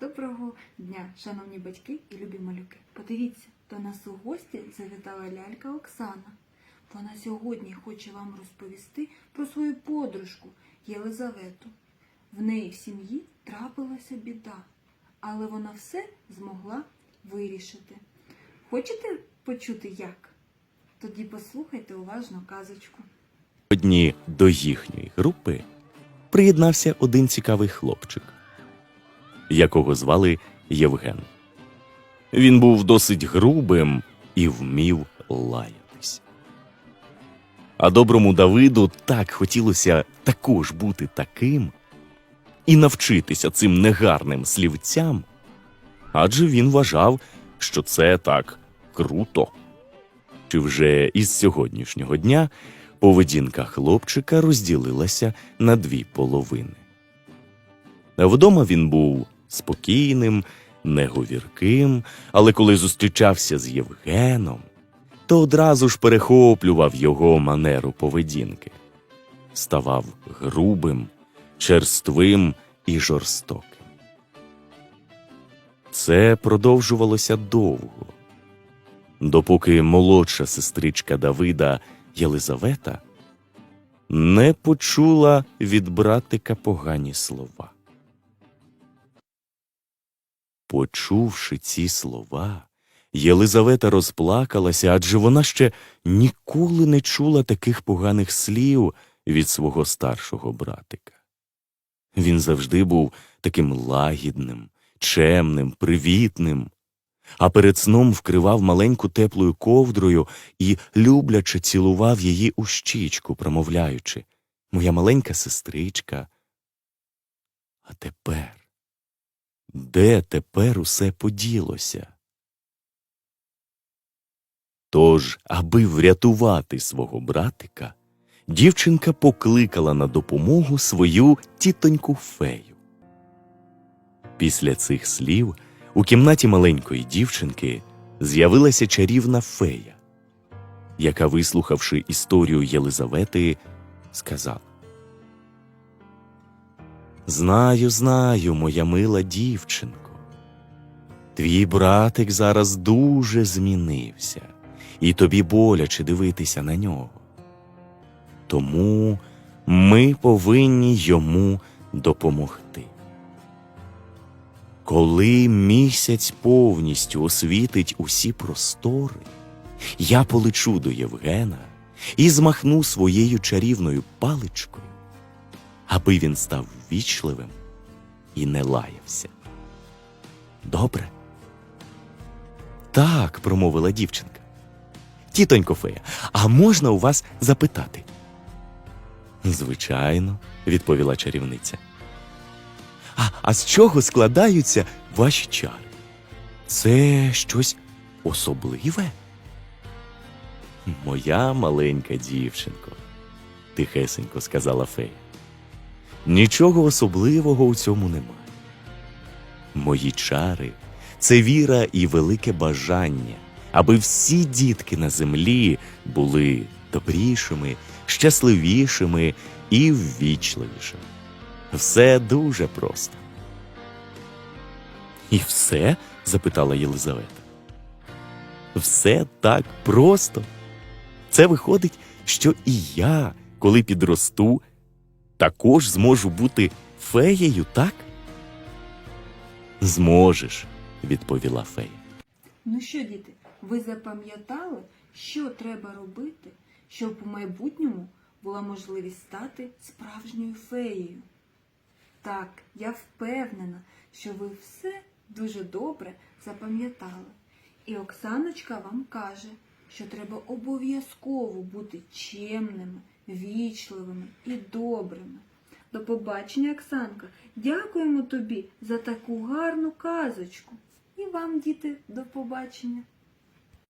Доброго дня, шановні батьки і любі малюки. Подивіться, до нас у гості завітала лялька Оксана. Вона сьогодні хоче вам розповісти про свою подружку Єлизавету. В неї в сім'ї трапилася біда, але вона все змогла вирішити. Хочете почути як? Тоді послухайте уважно казочку. Одні до їхньої групи приєднався один цікавий хлопчик, якого звали Євген. Він був досить грубим і вмів лаятись. А доброму Давиду так хотілося також бути таким і навчитися цим негарним слівцям, адже він вважав, що це так круто. Чи вже із сьогоднішнього дня поведінка хлопчика розділилася на дві половини. Вдома він був спокійним, неговірким, але коли зустрічався з Євгеном, то одразу ж перехоплював його манеру поведінки, ставав грубим, черствим і жорстоким. Це продовжувалося довго допоки молодша сестричка Давида Єлизавета не почула від братика погані слова. Почувши ці слова, Єлизавета розплакалася, адже вона ще ніколи не чула таких поганих слів від свого старшого братика. Він завжди був таким лагідним, чемним, привітним а перед сном вкривав маленьку теплою ковдрою і любляче цілував її у щічку, промовляючи Моя маленька сестричка. А тепер, де тепер усе поділося? Тож, аби врятувати свого братика, дівчинка покликала на допомогу свою тітоньку фею. Після цих слів у кімнаті маленької дівчинки з'явилася чарівна фея, яка, вислухавши історію Єлизавети, сказала Знаю, знаю, моя мила дівчинко. Твій братик зараз дуже змінився, і тобі боляче дивитися на нього. Тому ми повинні йому допомогти. Коли місяць повністю освітить усі простори, я полечу до Євгена і змахну своєю чарівною паличкою, аби він став вічливим і не лаявся. Добре? Так, промовила дівчинка. Тітонько Фея, а можна у вас запитати? Звичайно, відповіла чарівниця. А, а з чого складаються ваші чари? Це щось особливе? Моя маленька дівчинко, тихесенько сказала фея. Нічого особливого у цьому немає. Мої чари це віра і велике бажання, аби всі дітки на землі були добрішими, щасливішими і ввічливішими. Все дуже просто. І все? запитала Єлизавета. Все так просто. Це виходить, що і я, коли підросту, також зможу бути феєю, так? Зможеш, відповіла фея. Ну що, діти, ви запам'ятали, що треба робити, щоб у майбутньому була можливість стати справжньою феєю? Так, я впевнена, що ви все дуже добре запам'ятали. І Оксаночка вам каже, що треба обов'язково бути чемними, вічливими і добрими. До побачення, Оксанка. Дякуємо тобі за таку гарну казочку. І вам, діти, до побачення.